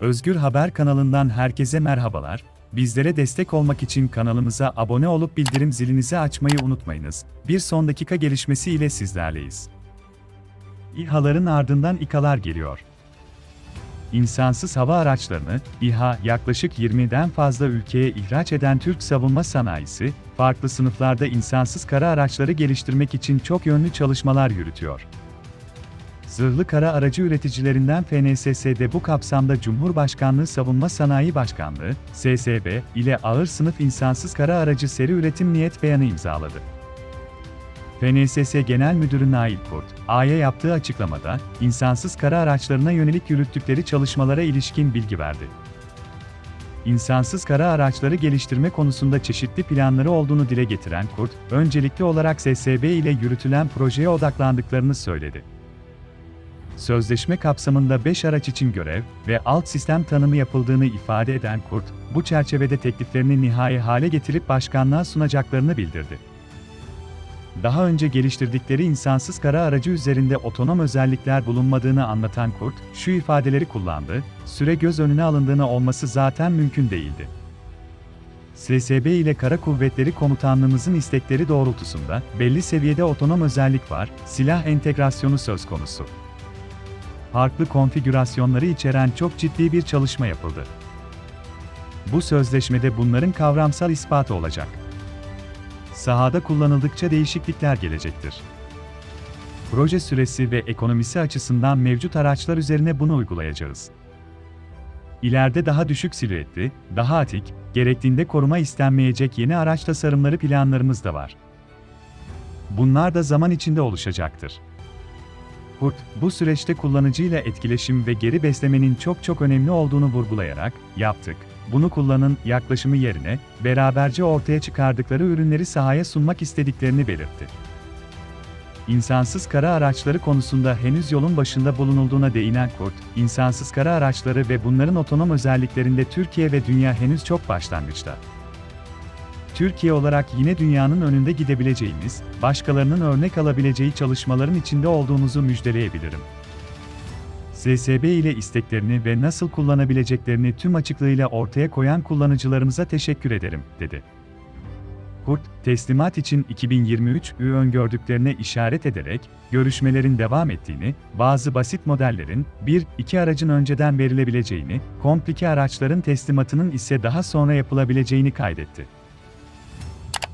Özgür Haber kanalından herkese merhabalar. Bizlere destek olmak için kanalımıza abone olup bildirim zilinizi açmayı unutmayınız. Bir son dakika gelişmesi ile sizlerleyiz. İHA'ların ardından İKA'lar geliyor. İnsansız hava araçlarını, İHA yaklaşık 20'den fazla ülkeye ihraç eden Türk savunma sanayisi, farklı sınıflarda insansız kara araçları geliştirmek için çok yönlü çalışmalar yürütüyor. Zırhlı kara aracı üreticilerinden FNSS'de bu kapsamda Cumhurbaşkanlığı Savunma Sanayi Başkanlığı, SSB, ile ağır sınıf insansız kara aracı seri üretim niyet beyanı imzaladı. FNSS Genel Müdürü Nail Kurt, A'ya yaptığı açıklamada, insansız kara araçlarına yönelik yürüttükleri çalışmalara ilişkin bilgi verdi. İnsansız kara araçları geliştirme konusunda çeşitli planları olduğunu dile getiren Kurt, öncelikli olarak SSB ile yürütülen projeye odaklandıklarını söyledi. Sözleşme kapsamında 5 araç için görev ve alt sistem tanımı yapıldığını ifade eden Kurt, bu çerçevede tekliflerini nihai hale getirip başkanlığa sunacaklarını bildirdi. Daha önce geliştirdikleri insansız kara aracı üzerinde otonom özellikler bulunmadığını anlatan Kurt, şu ifadeleri kullandı, süre göz önüne alındığını olması zaten mümkün değildi. SSB ile Kara Kuvvetleri Komutanlığımızın istekleri doğrultusunda belli seviyede otonom özellik var, silah entegrasyonu söz konusu farklı konfigürasyonları içeren çok ciddi bir çalışma yapıldı. Bu sözleşmede bunların kavramsal ispatı olacak. Sahada kullanıldıkça değişiklikler gelecektir. Proje süresi ve ekonomisi açısından mevcut araçlar üzerine bunu uygulayacağız. İleride daha düşük silüetli, daha atik, gerektiğinde koruma istenmeyecek yeni araç tasarımları planlarımız da var. Bunlar da zaman içinde oluşacaktır. Kurt, bu süreçte kullanıcıyla etkileşim ve geri beslemenin çok çok önemli olduğunu vurgulayarak, yaptık, bunu kullanın yaklaşımı yerine, beraberce ortaya çıkardıkları ürünleri sahaya sunmak istediklerini belirtti. İnsansız kara araçları konusunda henüz yolun başında bulunulduğuna değinen Kurt, insansız kara araçları ve bunların otonom özelliklerinde Türkiye ve dünya henüz çok başlangıçta. Türkiye olarak yine dünyanın önünde gidebileceğimiz, başkalarının örnek alabileceği çalışmaların içinde olduğumuzu müjdeleyebilirim. SSB ile isteklerini ve nasıl kullanabileceklerini tüm açıklığıyla ortaya koyan kullanıcılarımıza teşekkür ederim, dedi. Kurt, teslimat için 2023 ü öngördüklerine işaret ederek, görüşmelerin devam ettiğini, bazı basit modellerin, bir, iki aracın önceden verilebileceğini, komplike araçların teslimatının ise daha sonra yapılabileceğini kaydetti.